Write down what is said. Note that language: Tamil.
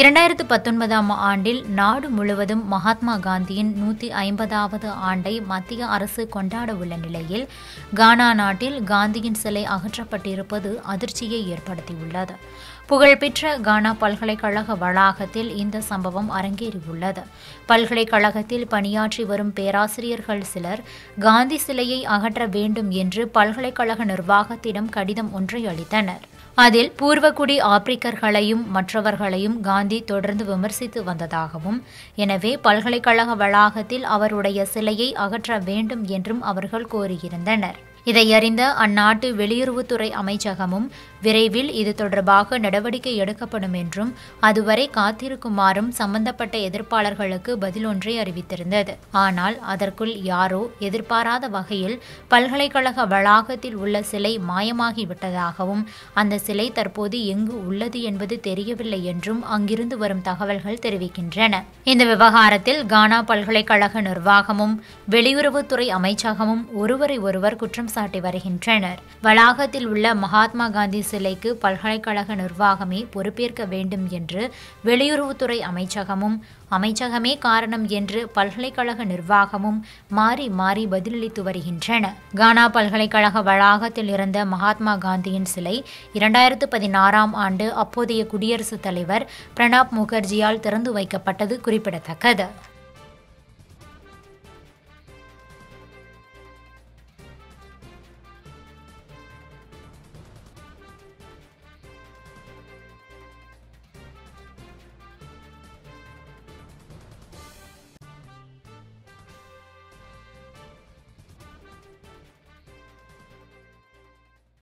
இரண்டாயிரத்து பத்தொன்பதாம் ஆண்டில் நாடு முழுவதும் மகாத்மா காந்தியின் நூற்றி ஐம்பதாவது ஆண்டை மத்திய அரசு கொண்டாட உள்ள நிலையில் கானா நாட்டில் காந்தியின் சிலை அகற்றப்பட்டிருப்பது அதிர்ச்சியை ஏற்படுத்தியுள்ளது. புகழ்பெற்ற கானா பல்கலைக்கழக வளாகத்தில் இந்த சம்பவம் அரங்கேறியுள்ளது. பல்கலைக்கழகத்தில் பணியாற்றி வரும் பேராசிரியர்கள் சிலர் காந்தி சிலையை அகற்ற வேண்டும் என்று பல்கலைக்கழக நிர்வாகத்திடம் கடிதம் ஒன்றை அளித்தனர். அதில் பூர்வகுடி ஆப்பிரிக்கர்களையும் மற்றவர்களையும் காந்தி தொடர்ந்து விமர்சித்து வந்ததாகவும் எனவே பல்கலைக்கழக வளாகத்தில் அவருடைய சிலையை அகற்ற வேண்டும் என்றும் அவர்கள் கோரியிருந்தனர். இதையறிந்த அந்நாட்டு வெளியுறவுத்துறை அமைச்சகமும் விரைவில் இது தொடர்பாக நடவடிக்கை எடுக்கப்படும் என்றும் அதுவரை காத்திருக்குமாறும் சம்பந்தப்பட்ட எதிர்ப்பாளர்களுக்கு பதில் ஒன்றை அறிவித்திருந்தது. ஆனால் அதற்குள் யாரோ எதிர்பாராத வகையில் பல்கலைக்கழக வளாகத்தில் உள்ள சிலை மாயமாகிவிட்டதாகவும் அந்த சிலை தற்போது எங்கு உள்ளது என்பது தெரியவில்லை என்றும் அங்கிருந்து வரும் தகவல்கள் தெரிவிக்கின்றன. இந்த விவகாரத்தில் கானா பல்கலைக்கழக நிர்வாகமும் வெளியுறவுத்துறை அமைச்சகமும் ஒருவரை ஒருவர் குற்றம் குற்றம் சாட்டி வருகின்றனர். வளாகத்தில் உள்ள மகாத்மா காந்தி சிலைக்கு பல்கலைக்கழக நிர்வாகமே பொறுப்பேற்க வேண்டும் என்று வெளியுறவுத்துறை அமைச்சகமும் அமைச்சகமே காரணம் என்று பல்கலைக்கழக நிர்வாகமும் மாறி மாறி பதிலளித்து வருகின்றன. கானா பல்கலைக்கழக வளாகத்தில் இருந்த மகாத்மா காந்தியின் சிலை இரண்டாயிரத்து பதினாறாம் ஆண்டு அப்போதைய குடியரசுத் தலைவர் பிரணாப் முகர்ஜியால் திறந்து வைக்கப்பட்டது குறிப்பிடத்தக்கது.